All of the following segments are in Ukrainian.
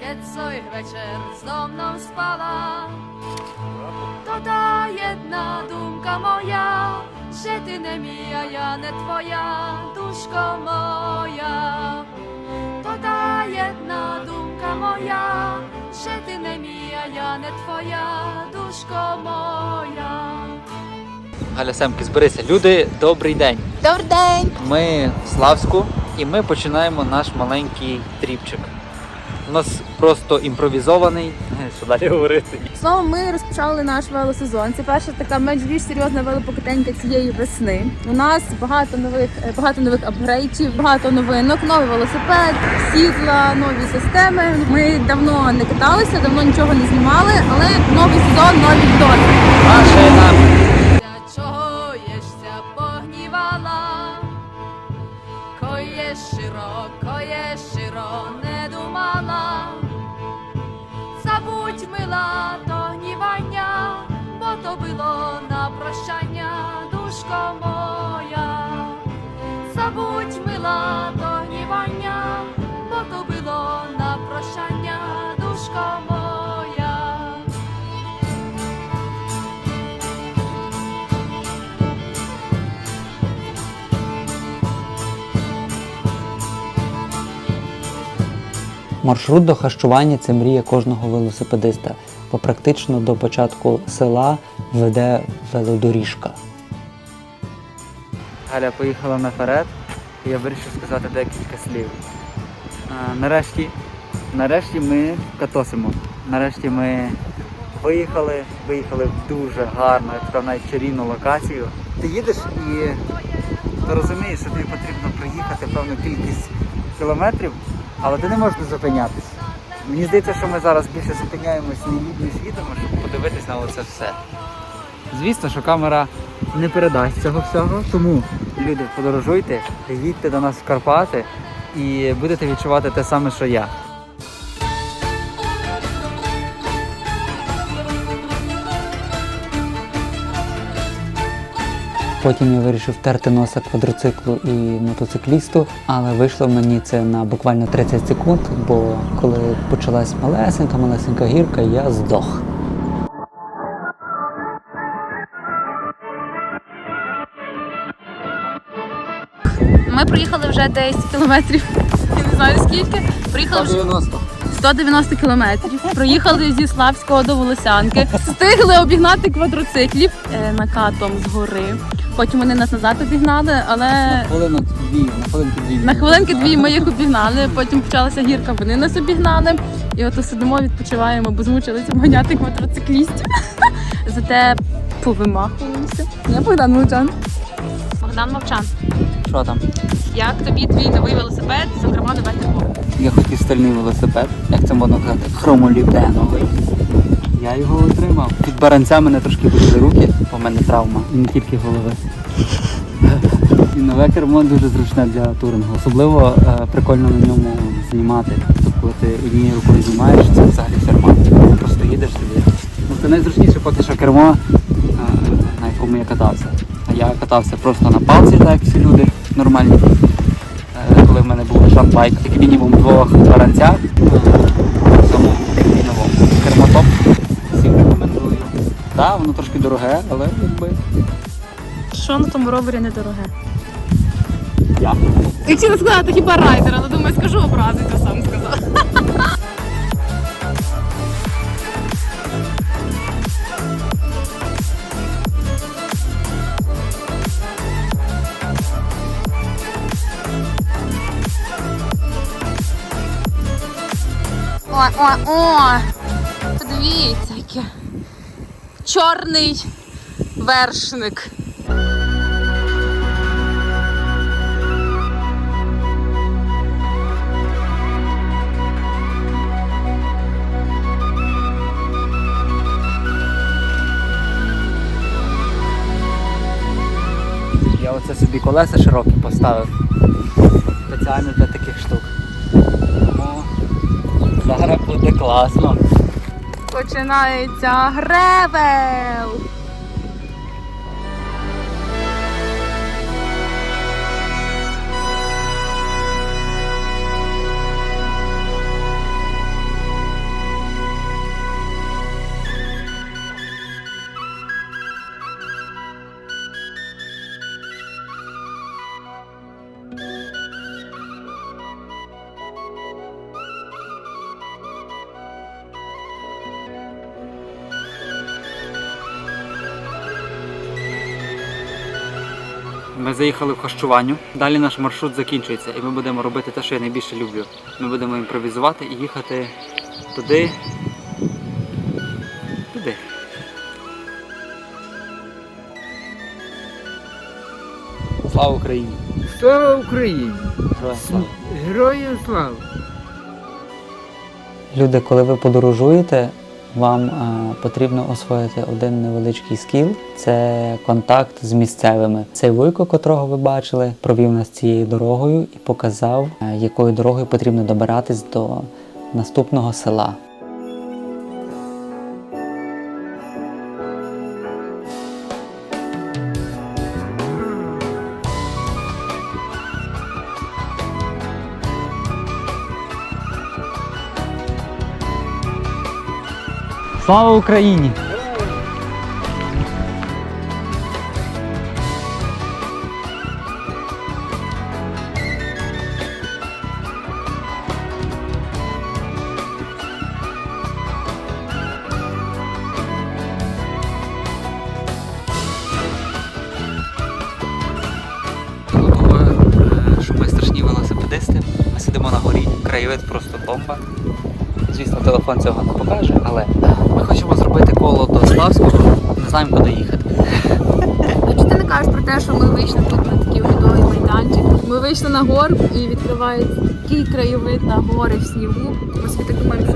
keď soj večer so mnou spala. To tá jedna думка моя, ty nemí a ja ne tvoja, duško moja. To tá jedna думка моя, ty nemí a ja не твоя, duško moja. Галя Семки, зберися. Люди, добрий день. Добрий день! Ми в Славську і ми починаємо наш маленький тріпчик. У нас просто імпровізований. Що далі говорити? Словом, ми розпочали наш велосезон. Це перша така менш більш серйозна велопокатенька цієї весни. У нас багато нових е, багато нових апгрейдів, багато новинок, новий велосипед, сідла, нові системи. Ми давно не каталися, давно нічого не знімали, але новий сезон, нові відоси. Машина. Щиро, кое Маршрут до хащування це мрія кожного велосипедиста, бо практично до початку села веде велодоріжка. Галя поїхала наперед, і я вирішив сказати декілька слів. Нарешті, нарешті ми катосимо. Нарешті ми виїхали, виїхали в дуже гарну, б навіть чарівну локацію. Ти їдеш і розумієш, що тобі потрібно проїхати певну кількість кілометрів, але ти не можеш не зупинятись. Мені здається, що ми зараз більше зупиняємось ніж їдемо, щоб подивитись на оце все. Звісно, що камера не передасть цього всього, тому люди, подорожуйте, їдьте до нас в Карпати і будете відчувати те саме, що я. Потім я вирішив терти носа квадроциклу і мотоциклісту, але вийшло мені це на буквально 30 секунд, бо коли почалась малесенька, малесенька гірка, я здох. Ми проїхали вже 10 кілометрів. Я не знаю скільки. Приїхали вже 90. 190 кілометрів. Проїхали зі Славського до Волосянки. Встигли обігнати квадроциклів е, накатом з гори. Потім вони нас назад обігнали, але Хвилину дві, на хвилинку дві. на хвилинки дві ми їх обігнали. Потім почалася гірка, вони нас обігнали. І от сидимо, відпочиваємо, бо змучилися обганяти квадроциклістів. Зате повимахуємося. Я Богдан Мовчан. Богдан Мовчан. Що там? Як тобі твій новий велосипед, зокрема нове кермо? Я хотів стальний велосипед, як це можна казати, хромолібденовий. Я його отримав. Під баранця мене трошки боліли руки, бо в мене травма, і не тільки голови. І нове кермо дуже зручне для турингу. Особливо е, прикольно на ньому знімати. Тобто, коли ти однією рукою знімаєш, це взагалі фермат. Ти просто їдеш собі. Ну, це найзручніше поки що кермо, е, на якому я катався. А я катався просто на палці, так як всі люди нормальні. Е, коли в мене був шанбайк, як мінімум двох баранцях, в цьому. Всім рекомендую. Так, воно трошки дороге, але якби Що на тому ровері недороге? я. Я хотіла сказати хіба райдер, але думаю, скажу образиться, сам сказав. О, о, о! Подивіться. Чорний вершник. Я оце собі колеса широкі поставив. Спеціально для таких штук. Тому зараз буде класно. Починається гревел. Ми заїхали в хащуванню. Далі наш маршрут закінчується, і ми будемо робити те, що я найбільше люблю. Ми будемо імпровізувати і їхати туди. Туди. Слава Україні! Слава Україні! Героям слава! Героям слава! Люди, коли ви подорожуєте, вам е, потрібно освоїти один невеличкий скіл це контакт з місцевими. Цей вуйко, котрого ви бачили, провів нас цією дорогою і показав, е, якою дорогою потрібно добиратись до наступного села. Слава Україні! Е, ми сидимо на горі, краєвид просто бомба. Звісно, телефон цього не покаже, але хочемо зробити коло до Славського, не знаємо, куди їхати. Чи ти не кажеш про те, що ми вийшли тут на такий оглядовий майданчик? Ми вийшли на горб і відкривається такий краєвид на гори в снігу. Ми собі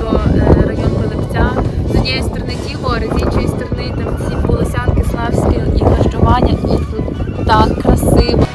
то е, район Пилипця. З однієї сторони ті гори, з іншої сторони там ці полосянки славські і хащування, і тут так красиво.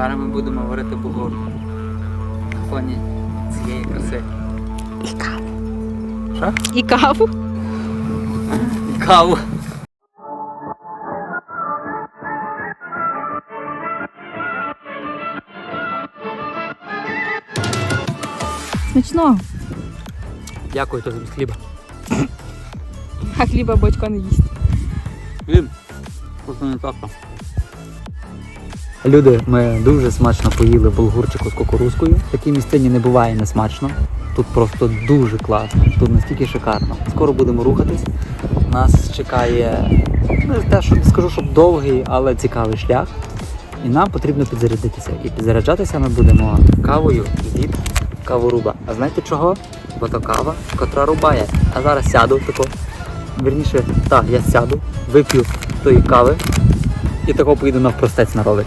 Зараз ми будемо варити бугор на фоні цієї краси. І каву. Що? І каву. І каву. Смачно. Дякую, то замість хліба. А хліба батько не їсть. Він просто не так. Люди, ми дуже смачно поїли булгурчику з кукурузкою. В такій місцині не буває не смачно. Тут просто дуже класно, тут настільки шикарно. Скоро будемо рухатись. Нас чекає не те, що скажу, щоб довгий, але цікавий шлях. І нам потрібно підзарядитися. І підзаряджатися ми будемо кавою від каворуба. А знаєте чого? Бо то кава, котра рубає. А зараз сяду тако. Вірніше, так, я сяду, вип'ю тої кави і тако поїду навпростець на ровері.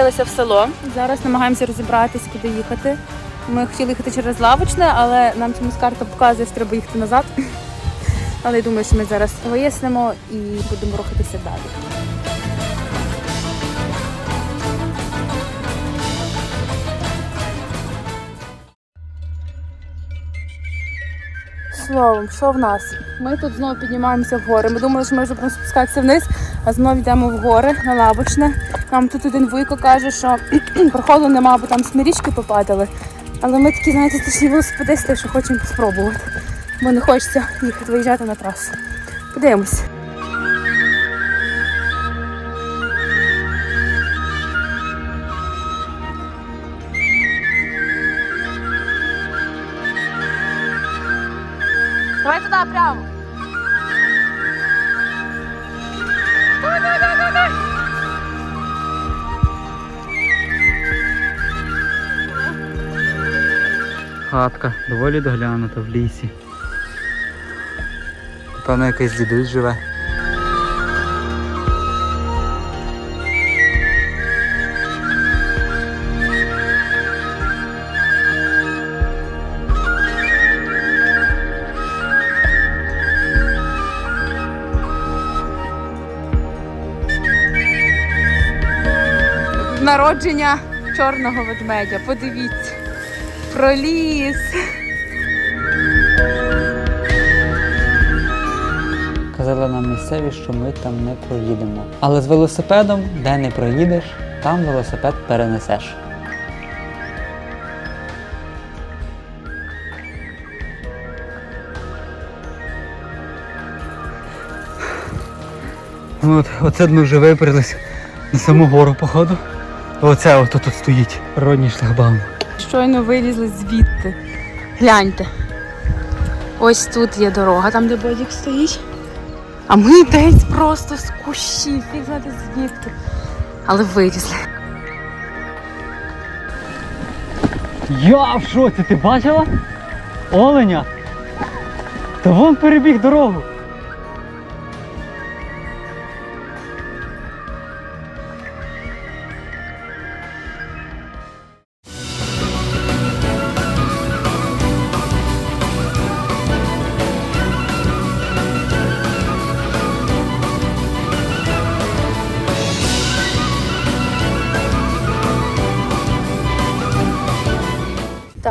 спустилися в село. Зараз намагаємося розібратися, куди їхати. Ми хотіли їхати через лавочне, але нам чомусь карта показує, що треба їхати назад. Але я думаю, що ми зараз вияснимо і будемо рухатися далі. Словом, що в нас? Ми тут знову піднімаємося в гори. Ми думали, що ми вже будемо спускатися вниз, а знову йдемо в гори на лавочне. Нам тут один вуйко каже, що проходу нема, бо там смирічки попадали. Але ми такі, знаєте, страшні велосипедисти, що хочемо спробувати. Бо не хочеться їхати виїжджати на трасу. Подивимось. Хатка доволі доглянута в лісі. Напевно, якийсь дідусь живе. Народження чорного ведмедя. Подивіться. Проліз. Казали нам місцеві, що ми там не проїдемо. Але з велосипедом, де не проїдеш, там велосипед перенесеш. Ну, От, оце ми вже вибрались на саму гору, походу. Оце ото тут стоїть. Природній шлагбаум. Щойно вилізли звідти. Гляньте. Ось тут є дорога, там де бодік стоїть. А ми десь просто з кущів, як знати звідки. Але вилізли. Я в шоці, ти бачила? Оленя? Та вон перебіг дорогу.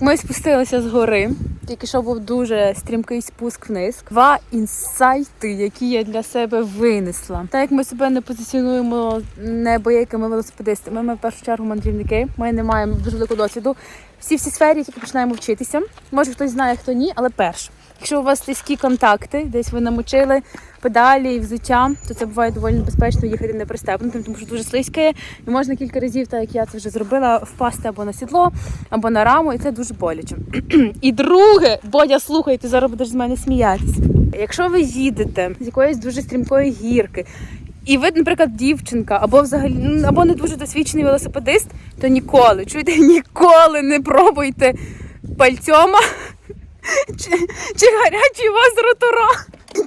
Ми спустилися з гори. Тільки що був дуже стрімкий спуск вниз. Два інсайти, які я для себе винесла. Так як ми себе не позиціонуємо не боєкими велосипедистами, ми в першу чергу мандрівники. Ми не маємо дуже великого досвіду. Всі всі сфері тільки починаємо вчитися. Може хтось знає, хто ні, але перше. Якщо у вас слизькі контакти, десь ви намочили педалі і взуття, то це буває доволі небезпечно їхати не пристебнутим, тому що дуже слизьке, і можна кілька разів, так як я це вже зробила, впасти або на сідло, або на раму, і це дуже боляче. і друге, Бодя, слухай, ти зараз будеш з мене сміятися. Якщо ви їдете з якоїсь дуже стрімкої гірки, і ви, наприклад, дівчинка, або взагалі ну, або не дуже досвідчений велосипедист, то ніколи, чуєте, ніколи не пробуйте пальцьома чи, чи гарячі у вас ротора.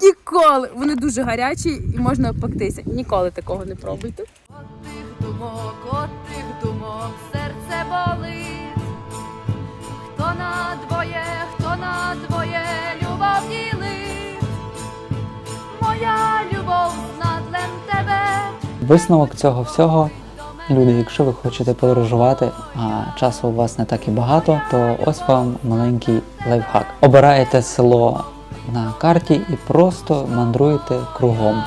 Ніколи. Вони дуже гарячі і можна обпектися. Ніколи такого не пробуйте. От тих думок, от тих думок, серце болить. Хто на двоє, хто на двоє любов ділить. Моя любов надлем тебе. Висновок цього всього. Люди, якщо ви хочете подорожувати, а часу у вас не так і багато, то ось вам маленький лайфхак. Обираєте село на карті і просто мандруєте кругом.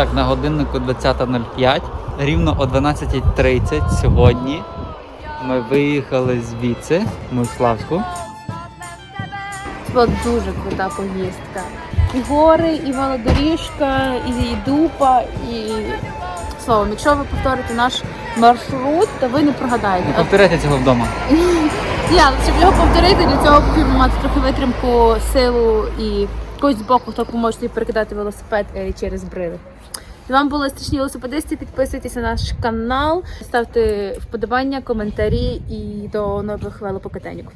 Так, на годиннику 20.05, рівно о 12.30 сьогодні ми виїхали звідси, ми в Славську. Це була дуже крута поїздка. І гори, і велодоріжка, і дупа, і словом, якщо ви повторите наш маршрут, то ви не прогадаєте. А Повторяйте цього вдома. Я, щоб його повторити, для цього потрібно мати трохи витримку, силу і когось з боку, хто поможе перекидати велосипед е, через брили. З вами були страшні велосипедисти. Підписуйтесь на наш канал, ставте вподобання, коментарі і до нових велопокатеньок.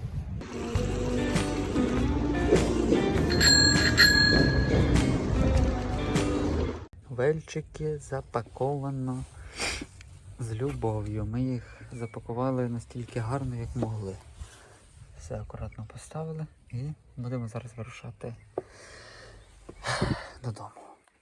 Вельчики запаковано з любов'ю. Ми їх запакували настільки гарно, як могли. Все акуратно поставили і будемо зараз вирушати додому.